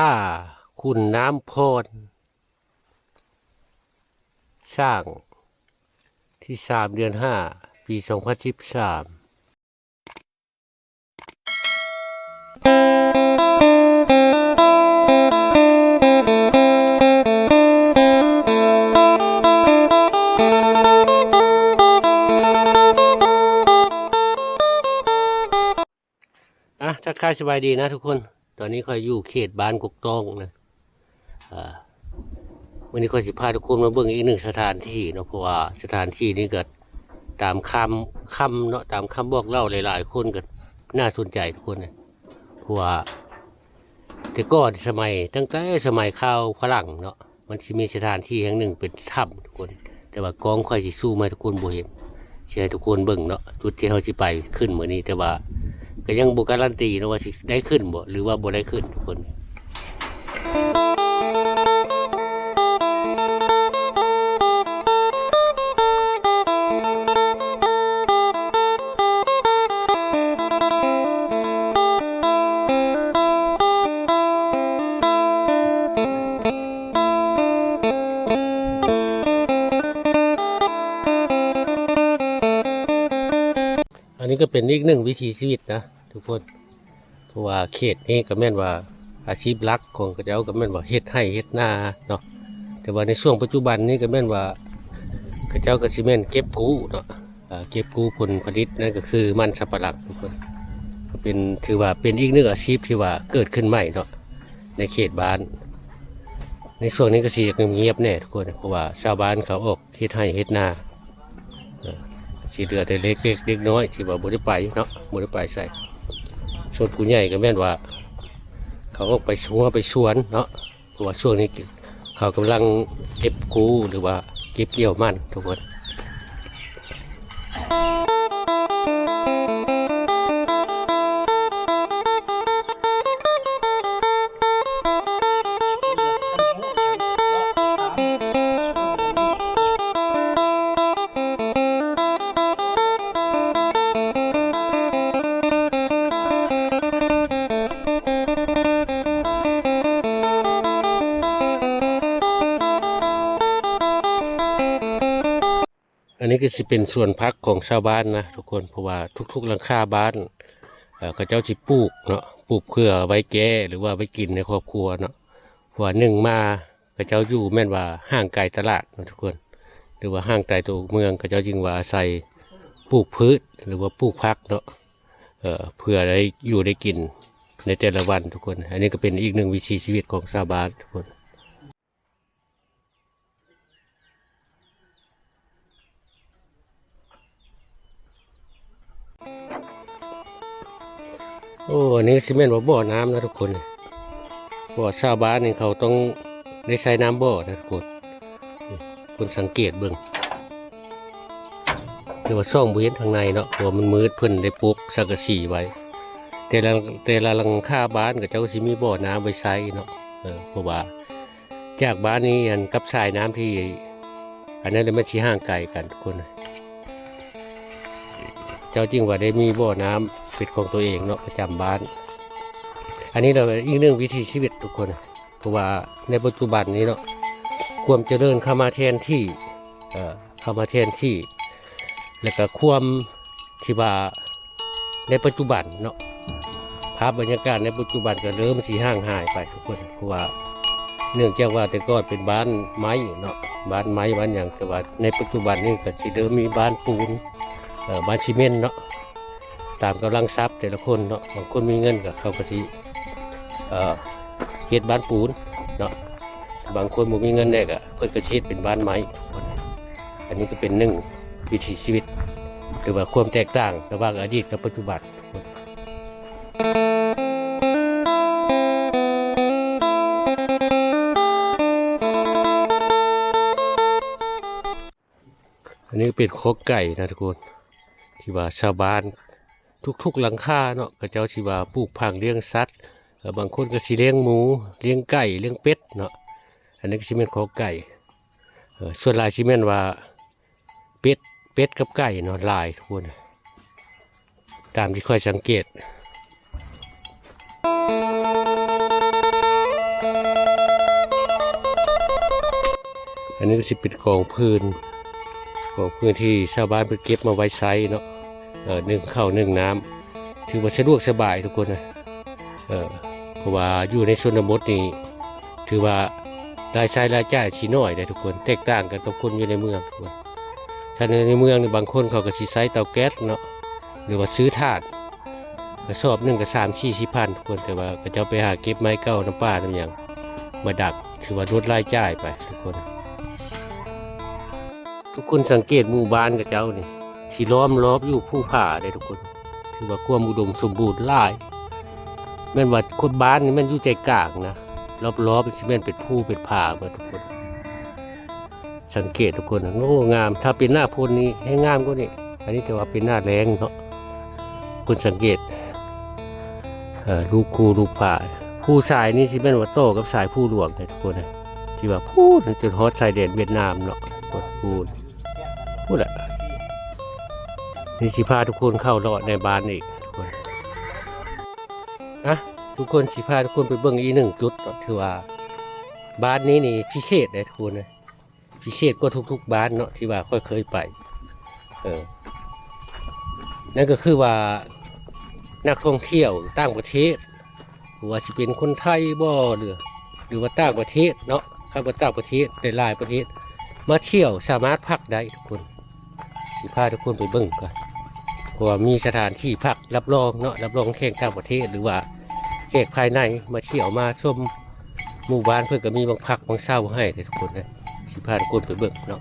ท่าคุณน้ำพรสร้างที่สามเดือนห้าปีสองพันสิบสามอะทักทายสบายดีนะทุกคน ตอนนี้คอยอยู่เขตบ้านกุกต้องนะอ่าวันนี้คอยสิพาทุกคนมาเบิ่งอีกหนึ่งสถานที่เนาะเพราะว่าสถานที่นี้ก็ตามคำคำเนาะตามคำบอกเล่าหลาย ๆ คนก็น่าสนใจทุกคนนะเพราะว่าแต่ก่อนสมัยตั้งแต่สมัยข้าวฝรั่งเนาะมันจะมีสถานที่แห่งหนึ่งเป็นถ้ำทุกคน แต่ว่ากองคอยสิสู้มาทุกคนบ่เห็นเชื่อทุกคนเบิ่งเนาะจุดที่เขาสิไปขึ้นเหมือนนี้แต่ว่า ก็ยังบุการันตีนะว่าสิได้ขึ้นบ่หรือว่าบ่ได้ขึ้นทุกคนอันนี้ก็เป็นอีกหนึ่งวิถีชีวิตนะ ทุกคนเพราะว่าเขตนี้ก็แม่นว่าอาชีพหลักของกระเจ้าก็แม่นว่าเฮ็ดให้เฮ็ดนาเนาะแต่ว่าในช่วงปัจจุบันนี้ก็แม่นว่ากระเจ้าก็สิแม่นเก็บกู้เนาะเก็บกู้ผลผลิตนั่นก็คือมันสับปะหลังทุกคนก็เป็นถือว่าเป็นอีกหนึ่งอาชีพที่ว่าเกิดขึ้นใหม่เนาะในเขตบ้าน ในช่วงนี้ก็สิเงียบแน่ทุกคนเพราะว่าชาวบ้านเขาออกเฮ็ดให้เฮ็ดนาสีเหลือแต่เล็กเล็กเล็กน้อยที่ว่าบ่ได้ไปเนาะบ่ได้ไปใส่ ส่วนผู้ใหญ่ก็แม่นว่า เขาก็ไปชัวไปสวนเนาะเพราะว่าช่วงนี้เขากำลังเก็บกู้หรือว่าเก็บเกี่ยวมันทุกคน นี้ก็สิเป็นส่วนพักของชาวบ้านนะทุกคนเพราะว่าทุกๆหลังคาบ้านเอ่อเขาเจ้าสิปลูกเนาะปลูกเพื่อไว้แก้หรือว่าไว้กินในครอบครัวเนาะเพราะว่าหนึ่งมาเขาเจ้าอยู่แม่นว่าห่างไกลตลาดนะทุกคน หรือว่าห่างไกลตัวเมืองเขาเจ้าจึงว่าอาศัยปลูกพืชหรือว่าปลูกพักเนาะเเพื่อได้อยู่ได้กินในแต่ละวันทุกคน อันนี้ก็เป็นอีกหนึ่งวิถีชีวิตของชาวบ้านทุกคน โอ้อันนี้ซีเมนต์ว่บ่อน้ำนะทุกคนบ่อชาวบ้านนี่เขาต้องได้ใช้น้ำบ่อนะทุกคนคุณสังเกตเบิ่งหรือว่าซ่องบเห็นทางในเนาะเพราะว่ามันมืดเพิ่นได้ปลูกสังกะสีไว้ แต่ละแต่ละหลังคาบ้านก็เจ้าสิมีบ่อน้ำไว้ใช้เนาะเออเพราะว่าจากบ้านนี้อันกับสายน้ำที่ อันนั้นเลยมันสิห่างไกลกันทุกคน เจ้าจริงว่าได้มีบ่อน้ำ ป็นของตัวเองเนาะประจำบ้าน อันนี้เราอีกหนึ่องวิถีชีวิตทุกคนเพราะว่าในปัจจุบันนี้เนาะความเจริญเข้ามาแทนที่เอ่อเข้ามาแทนที่ แล้วก็ความที่ว่าในปัจจุบันเนาะภาพบรรยากาศในปัจจุบันก็เริ่มสีห่างหายไปทุกคนเพราะว่าเนื่องจากว่าแต่ก่อนเป็นบ้านไม้เนาะบ้านไม้บ้านอย่างแต่ว่าในปัจจุบันนี้ก็สิเริ่มมีบ้านปูนเอ่อบ้านซีเมนต์เนาะ ตามกำลังทรัพย์แต่ละคนเนาะบางคนมีเงินกับเขาก็สิเอ่อเฮ็ดบ้านปูนเนาะบางคนบ่มีเงินได้ก็เพิ่นก็สิเฮ็ดเป็นบ้านไม้อันนี้ก็เป็นหนึ่งวิถีชีวิตหรือว่าความแตกต่างระหว่างอดีตกับปัจจุบันอันนี้เป็นโคกไก่นะทุกคนที่ว่าชาวบ้าน ทุกๆหลังคาเนาะกระเจ้าชีวาปลูกผังเลี้ยงสัตว์บางคนก็สีเลี้ยงหมูเลี้ยงไก่เลี้ยงเป็ดเนาะอันนี้ก็ชิเมนขอไก่ส่วนลายชิเมนว่าเป็ดเป็ดกับไก่เนาะลายทุกคนตามที่ค่อยสังเกตอันนี้ก็สิเป็นกองพื้นกองพื้นที่ชาวบ้านไปเก็บมาไว้ใช้เนาะ เออนึ่งข้าวนึ่งน้ำถือว่าสะดวกสบายทุกคนนะเออเพราะว่าอยู่ในชนบทนี่ถือว่ารายใช้รายจ่ายชีน้อยได้ทุกคนแตกต่างกันกับคนอยู่ในเมืองทุกคนถ้าในเมืองนี่บางคนเขาก็สิใช้เตาแก๊สเนาะหรือว่าซื้อถานกระสอบหนึ่งก็สามสี่สิพันทุกคนแต่ว่าก็จะเอาไปหาเก็บไม้เก่าน้ำป้าน้ำหยังมาดักถือว่าลดรายจ่ายไปทุกคน ทุกคนสังเกตหมู่บ้านกับเจ้านี่ ที่ล้อมรอบอยู่ผู้ผ่าได้ทุกคน ถือว่าความอุดมสมบูรณ์หลายแม่นว่าคนบ้านนี่แมันอยู่ใจกลางนะรอบรอบๆสิแม่นเป็นผู้เป็นผ่ามื่ทุกคน สังเกตทุกคนโอ้งาม ถ้าเป็นหน้าพ้นนี้ให้งามกว่านี้อันนี้แต่ว่าเป็นหน้าแรงเนาะคุณสังเกตลูกคูลูกผ่าผู้สายนี่สิแม่นว่าโตกับสายผู้หลวงเลยทุกคนนะที่ว่าพูดจนฮอตสายเด่นเวียดนามเนาะพูดพูดพูดอะ นี่สิพาทุกคนเข้ารอดในบ้านอีกทุกคนนะทุกคนสิพาทุกคนไปเบิ่งอีกหนึ่งจุดเนาะถือว่าบ้านนี้นี่พิเศษเลยทุกคนนะพิเศษกว่าทุกๆบ้านเนาะที่ว่าค่อยเคยไป เออ นั่นก็คือว่านักท่องเที่ยวต่างประเทศหัว่าสิเป็นคนไทยบ่หรือหรือว่าต่างประเทศเนาะข้าว่าต่างประเทศหลายประเทศ มาเที่ยวสามารถพักได้ทุกคน สิพาทุกคนไปเบิ่งก่อนเพราะว่ามีสถานที่พักรับรองเนาะรับรองแขกต่างประเทศหรือว่าแขกภายในมาเที่ยวมาชมหมู่บ้านเพื่อนก็มีบางพักบางเศร้าให้เลยทุกคนนะสิพาทุกคนไปเบิ่งเนาะ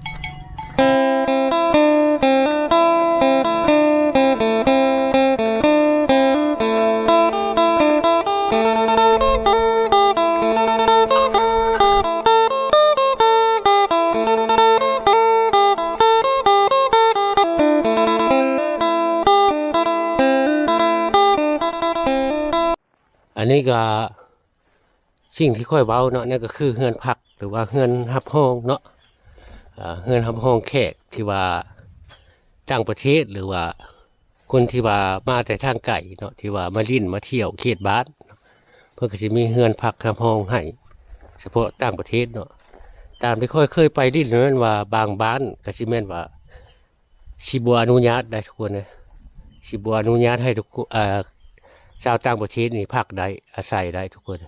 นี้ก็สิ่งที่ค่อยเว้าเนาะนี่นก็คือเฮือนพักหรือว่าเฮือนฮับห้องเนาะเฮือนฮับห้องแขกที่ว่าต่างประเทศหรือว่าคนที่ว่ามาแต่ทางไก่เนาะที่ว่ามาลิ่นมาเที่ยวเขตบ้านเพื่อก็จะมีเฮือนพักฮับห้องให้เฉพาะต่างประเทศเนาะตามที่ค่อยเคยไปลิ่นนั้นว่าบางบ้านก็สิแม่นว่าสิบัวอนุญาตได้ทุกคนนะสิบัวอนุญาตให้ทุกคนอ่า ชาวต่างประเทศนี่พักได้อาศัยได้ทุกคน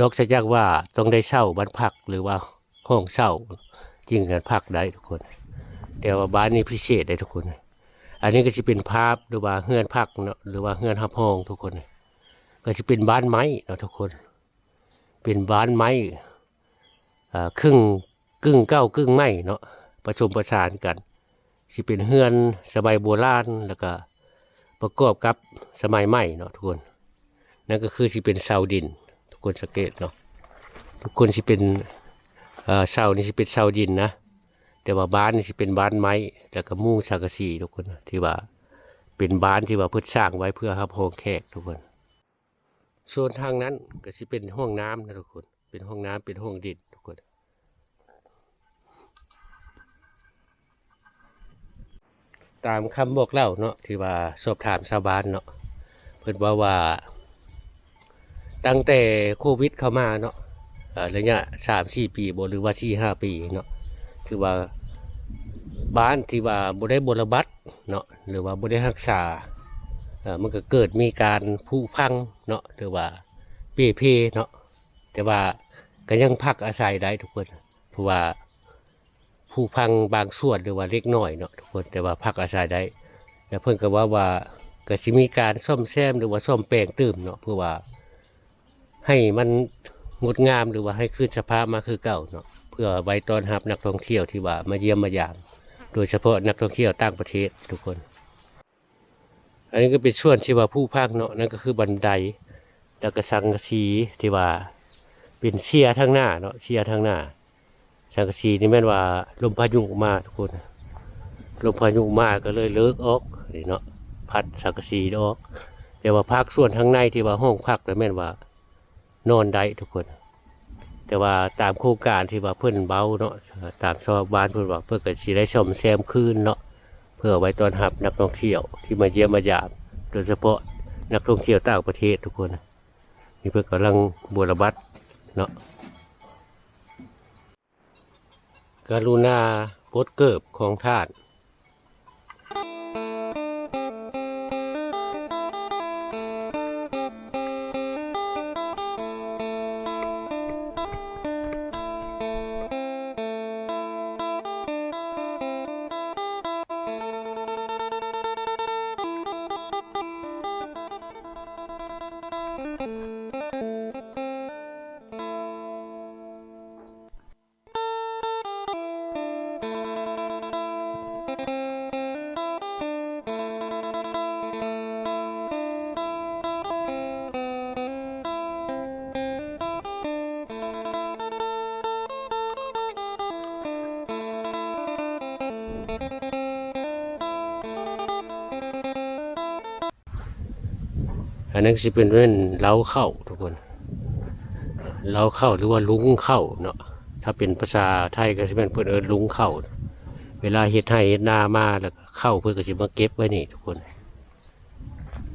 นอกจากว่าต้องได้เช่าบ้านพักหรือว่าห้องเช่าจึงกันพักได้ทุกคนแต่ว่าบ้านนี้พิเศษได้ทุกคน อันนี้ก็จะเป็นภาพหรือว่าเฮือนพักเนาะหรือว่าเฮือนฮับห้องทุกคน ก็จะเป็นบ้านไม้เนาะทุกคน เป็นบ้านไม้อ่าครึ่งกึ่งเก้ากึ่งไม้เนาะผสมประสานกันสิเป็นเฮือนสมัยโบราณแล้วก็ ประกอบกับสมัยใหม่เนาะทุกคน นั่นก็คือสิเป็นเสาดิน ทุกคนสังเกตเนาะทุกคนสิเป็นเอ่อเสานี่สิเป็นเสาดินนะแต่ว่าบ้านนี่สิเป็นบ้านไม้แล้วก็มุ้งสังกะสีทุกคนที่ว่าเป็นบ้านที่ว่าเพื่อสร้างไว้เพื่อรับห้องแขกทุกคนส่วนทางนั้นก็สิเป็นห้องน้ำนะทุกคน เป็นห้องน้ำเป็นห้องดินทุกคน ตามคำบอกเล่าเนาะที่ว่าสอบถามชาวบ้านเนาะเพิ่นว่าว่า ตั้งแต่โควิดเข้ามาเนาะอ่อระยะสามสี่ปีบ่หรือว่าสี่ห้าปีเนาะคือว่าบ้านที่ว่าบ่ได้บรบัดเนาะหรือว่าบ่ได้รักษาเอ่อมันก็เกิดมีการผุพังเนาะหรือว่าเปเพเนาะแต่ว่าก็ยังพักอาศัยได้ทุกคนเพราะว่า ผู้พังบางส่วนหรือว่าเล็กน้อยเนาะทุกคนแต่ว่าพักอาศัยได้แต่เพิ่นก็ว่าว่าก็สิมีการซ่อมแซมหรือว่าซ่อมแปลงเติมเนาะเพื่อว่าให้มันงดงามหรือว่าให้คืนสภาพมาคือเก่าเนาะเพื่อไว้ต้อนรับนักท่องเที่ยวที่ว่ามาเยี่ยมมาอยามโดยเฉพาะนักท่องเที่ยวต่างประเทศทุกคน อันนี้ก็เป็นส่วนที่ว่าผู้พักเนาะนั่นก็คือบันไดแล้วก็สังกะสีที่ว่าเป็นเชียร์ทางหน้าเนาะเชียร์ทางหน้า สังกะสีนี่แม่นว่าลมพายุมาทุกคนลมพายุมาก็เลยเลิกออกนี่เนาะพัดสังกะสีออก แต่ว่าภาคส่วนทางในที่ว่าห้องพักแล้วแม่นว่านอนได้ทุกคน แต่ว่าตามโครงการที่ว่าเพิ่อนเบาเนาะตามชาวบ้านเพิ่นว่าเพื่อเก็สิได้ซ่อมแซมคืนเนาะเพื่อไว้ตอนรับนักท่องเที่ยวที่มาเยี่ยมมายามโดยเฉพาะนักท่องเที่ยวต่างประเทศทุกคนนี่เพิ่นกำลังบวรบัตรเนาะ กรุณาโพดเกิบของทาส อันนั้นสิเป็นเว้นเล้าเข้าทุกคนเล้าเข้าหรือว่าลุงเข้าเนาะถ้าเป็นภาษาไทยก็จะเป็นเพิ่นเอิ้นลุงเข้าเวลาเฮ็ดให้เฮ็ดนามาแล้วเข้าเพิ่นก็จะมาเก็บไว้นี่ทุกคน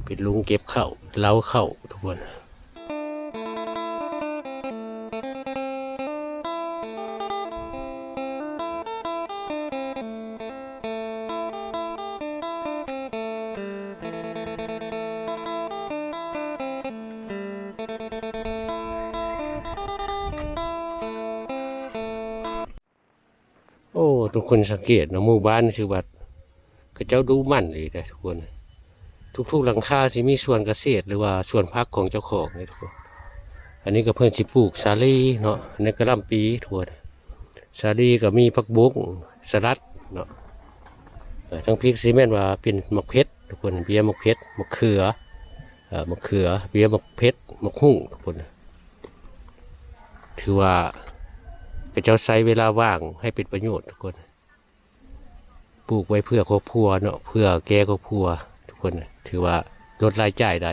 เป็นลุงเก็บเข้าเล้าเข้าทุกคน โอ้ทุกคนสังเกตนะหมู่บ้านคือว่าก็เจ้าดูมั่นเลยนะทุกคน ทุกๆหลังคาสิมีส่วนเกษตรหรือว่าส่วนพักของเจ้าของนี่ทุกคน อันนี้ก็เพิ่อนสิปลูกสาลีเนาะอันนี้ก็ลำปีทุกคนสาลีก็มีผักบุ้งสลัดเนาะทั้งพริกซีเมนต์ว่าเป็นมะเขือทุกคนเบียร์มะเขือมะเขือเอ่อมะเขือเบียร์มะเพชรมะหุ่งทุกคน ถือว่า เป็จะใช้เวลาว่างให้เป็นประโยชน์ทุกคน ปลูกไว้เพื่อครอบครัวเนาะเพื่อแก้ครอบครัว ทุกคน ถือว่าลดรายจ่ายได้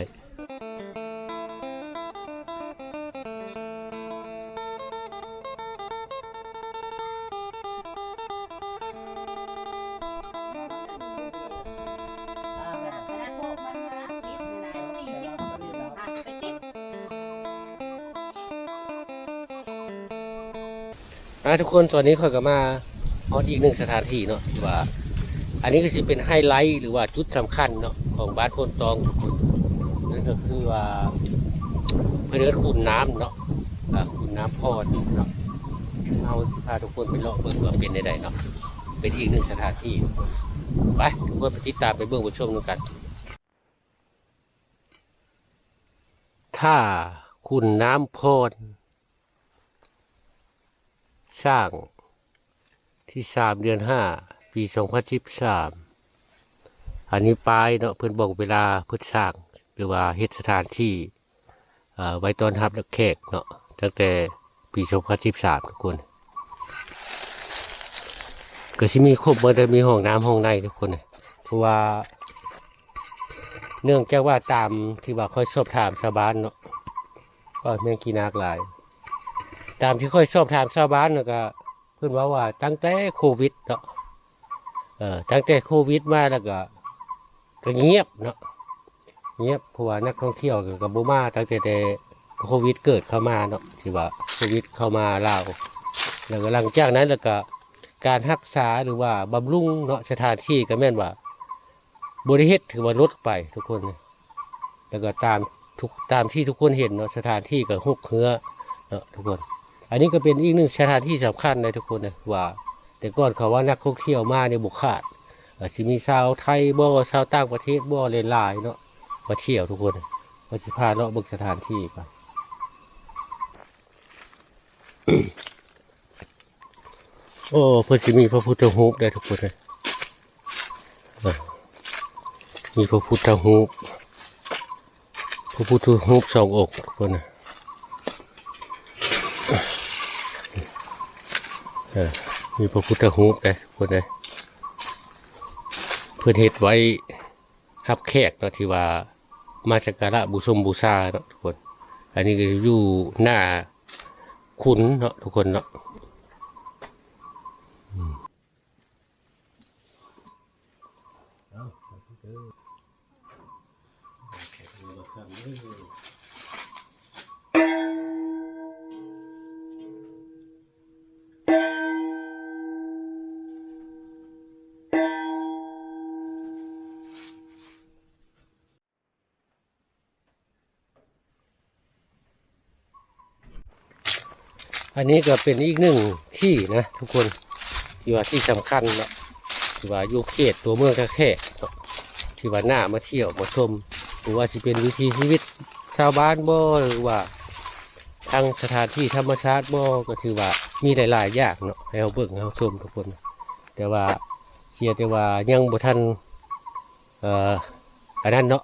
ะทุกคนตอนนี้ข่อยก็มาฮอดอีกหนึ่งสถานที่เนาะที่ว่า อันนี้ก็จะเป็นไฮไลท์หรือว่าจุดสำคัญเนาะของบ้านโพนตองทุกคนนั่นก็คือว่าเพื่อนขุนน้ำเนาะขุนน้ำพอดเนาะเอาพาทุกคนไปเลาะเบิ่งว่าเป็นได้เนาะเป็นอีกหนึ่งสถานที่ไปทุกคนไปติดตามไปเบิ่งไปชมกัน ถ้าขุนน้ำพอด สร้างที่สามเดือนห้าปีสองพันสิบสามอันนี้ปลายเนาะเพื่อนบอกเวลาเพื่อสร้างหรือว่าเฮ็ดสถานที่ไว้ตอนรับนักแขกเนาะตั้งแต่ปีสองพันสิบสามทุกคนก็สิมีครบเมื่อมีห้องน้ำห้องในทุกคนเพราะว่า เนื่องจากว่าตามที่ว่าค่อยสอบถามชาวบ้านเนาะก็แม่งกีนากหลาย ตามที่ค่อยสอบถามชาวบ้านนะก็เพิ่อนว่าว่าตั้งแต่โควิดเนาะเออตั้งแต่โควิดมาแล้วก็ ก็เงียบเนาะเงียบเพราะว่านักท่องเที่ยวกับบ่มาตั้งแต่แต่โควิดเกิดเข้ามาเนาะที่ว่าโควิดเข้ามาลาวแล้วก็หลังจากนั้นแล้วก็การรักษาหรือว่าบำรุงเนาะสถานที่ก็แม่นว่าบริเฮ็ดถือว่าลดไปทุกคน แล้วก็ตามทุกตามที่ทุกคนเห็นเนาะสถานที่ก็หกเหือเนาะทุกคน อันนี้ก็เป็นอีกหนึ่งสถานที่สำคัญเลยทุกคนนะว่า แต่ก่อนเขาว่านักท่องเที่ยวมาในยบุคขาดอาจจะมีชาวไทยบ่ชาวต่างประเทศบ่หลายเนาะมาเที่ยวทุกคนมาสิพาเลาะบิ่งสถานที่กันโอ้เพิ่นสิมีพระพุทธรูปได้ทุกคนเลยอะมีพระพุทธรูปพระพุทธรูปสององค์ทุกคนนะ เออ มีพระพุทธรูปเลยพูดเลยเพื่อเฮ็ดไว้ฮับแขกเนาะที่ว่ามาสักการะบูชมบูชาเนาะทุกคน อันนี้ก็อยู่หน้าคุณเนาะทุกคนเนาะ อันนี้ก็เป็นอีกหนึ่งที่นะ ทุกคนที่ว่าที่สำคัญเนาะที่ว่าอยู่เขตตัวเมืองแค่เนาะที่ว่าหน้ามาเที่ยวมาชมหรือว่าจะเป็นวิถีชีวิตชาวบ้านบ่หรือว่าทางสถานที่ธรรมชาติบ่ก็ถือว่ามีหลายๆอย่างเนาะให้เราเบิ่งให้เราชมทุกคน แต่ว่าเพียงแต่ว่ายังบ่ทันเอ่ออันนั้นเนาะ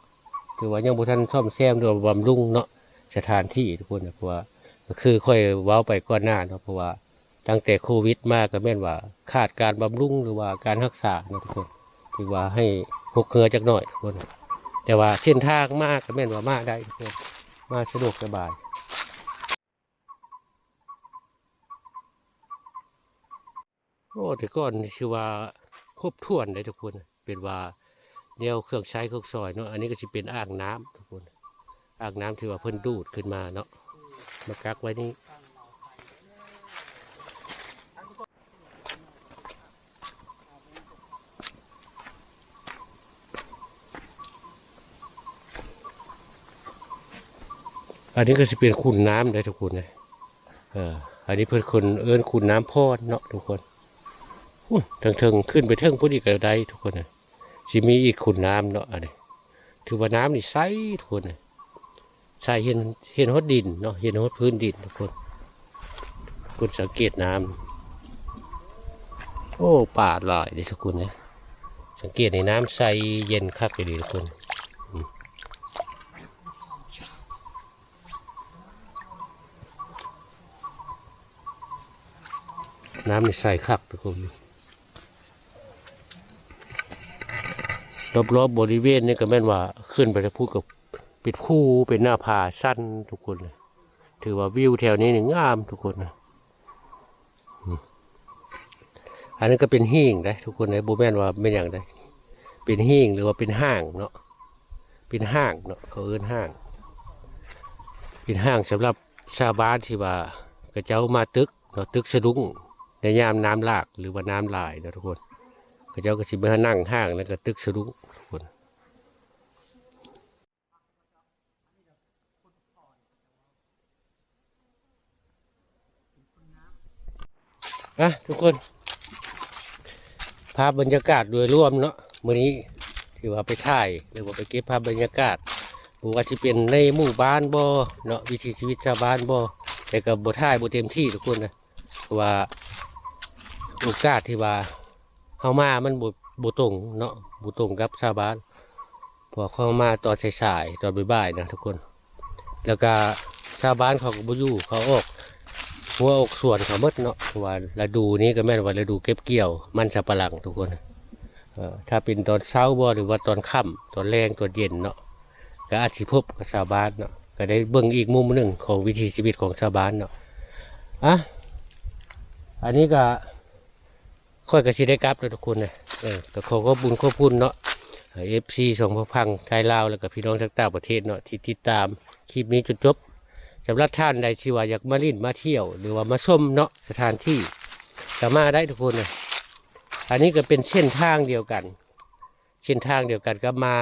ถือว่ายังบ่ทันซ่อมแซมหรือบำรุงเนาะสถานที่ทุกคนนะเพราะว่า ก็คือค่อยเว้าไปก่อนหน้าเนาะเพราะว่าตั้งแต่โควิดมากก็แม่นว่าขาดการบำรุงหรือว่าการรักษาเนาะทุกคนถือว่าให้หกเคือจักหน่อยทุกคน แต่ว่าเส้นทางมากก็แม่นว่ามากได้ทุกคนมาสะดวกสบายโอ้แต่ก่อนนี่คือว่าครบถ้วนเลยทุกคนเป็นว่าแนวเครื่องใช้เครื่องซอยเนาะอันนี้ก็จะเป็นอ่างน้ำทุกคนอ่างน้ำที่ว่าเพิ่นดูดขึ้นมาเนาะ มากักไว้นี่อันนี้ก็จะเป็นขุนน้ำเลยทุกคนเลยเออ อันนี้เพิ่อนคนเอิ้นขุนน้ำพอดเนาะทุกคนอู้เทิงๆขึ้นไปเทิงพุ่นอีกก็ได้ทุกคนเลยสิมีอีกขุนน้ำเนาะอันนี้ถือว่าน้ำนี่ใสทุกคนเลย ใช่เห็นเห็นฮดดินเนาะเห็นฮดพื้นดินทุกคนคุณสังเกตน้ำโอ้ป่าหลายเลยทุกคนนะสังเกตในน้ำใสเย็นคักเลยดีทุกคนน้ำในใสคักทุกคนรอบๆบริเวณนี่ก็แม่นว่าขึ้นไปแล้วพูดกับ เป็นคู่เป็นหน้าผาสั้นทุกคนเลยถือว่าวิวแถวนี้นี่งามทุกคนนะอันนั้นก็เป็นหิ่งได้ทุกคนเลยโบแมนว่าเป็นอย่างไรเป็นหิ่งหรือว่าเป็นห้างเนาะเป็นห้างเนาะเขาเอิ้นห้าง เป็นห้างสำหรับชาวบ้านที่ว่ากระเจ้ามาตึกเนาะตึกสะดุ้งในยามน้ำหลากหรือว่าน้ำหลายนะทุกคนกระเจ้าก็สิมานั่งห้างแล้วก็ตึกสะดุ้งทุกคน อะทุกคน ภาพบรรยากาศโดยรวมเนาะมื้อนี้ถือว่าไปถ่ายหรือว่าไปเก็บภาพบรรยากาศบ่ว่าสิเป็นในหมู่บ้านบ่เนาะวิถีชีวิตชาวบ้านบ่แต่ก็บ่ถ่ายบ่เต็มที่ทุกคนนะว่าโอกาสที่ว่าเฮามามันบ่บ่ตรงเนาะบ่ตรงกับชาวบ้านพอเข้ามาตอนสายๆตอนบ่ายๆนะทุกคน แล้วก็ชาวบ้านเขาก็บ่อยู่เขาออก หัวอกส่วนเขามดเนาะเพระว่าฤดูนี้ก็แม่นว่าฤดูเก็บเกี่ยว มันสับปะหลังทุกคนเอ่อถ้าเป็นตอนเช้าบ่หรือว่าตอนค่ำตอนแรงตอนเย็นเนาะก็อาจสิพบกับชาวบ้านเนาะก็ได้เบิ่งอีกมุมหนึ่งของวิถีชีวิตของชาวบ้านเนาะอะอันนี้ก็ค่อยกระชิได้กลับแล้วทุกคนนะเออก็ขอขอบคุญขอบคุณเนาะเอฟซีสองพังพังไทยลาวแล้วก็พี่น้องทั้งต่างประเทศเนาะที่ติดตามคลิปนี้จนจบ สำหรับท่านใดที่ว่าอยากมาลิ่นมาเที่ยว หรือว่ามาชมเนาะสถานที่ก็มาได้ทุกคนนะอันนี้ก็เป็นเส้นทางเดียวกัน เส้นทางเดียวกันก็มา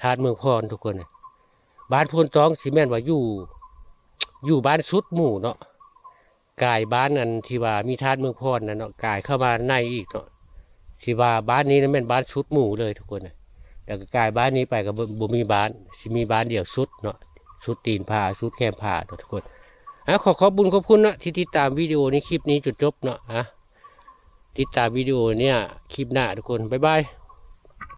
ทานเมืองพรทุกคนนะบ้านพลตองซีเมนว่าอยู่ อยู่บ้านสุดหมู่เนาะกายบ้านนั้นที่ว่ามีทานเมืองพรนะเนาะกายเข้ามาในอีกเนาะที่ว่าบ้านนี้นั้นเป็นบ้านสุดหมู่เลยทุกคนนะแต่ก็กายบ้านนี้ไปก็บ่บ่มีบ้านสิมีบ้านเดียวสุดเนาะ สุดตีนผ้าสุดแคมผ้าทุกคนอะขอขอบบุญขอบคุณนะที่ติดตามวิดีโอนี้คลิปนี้จุดจบเนาะอะติดตามวิดีโอเนี่ยคลิปหน้าทุกคนบ๊ายบาย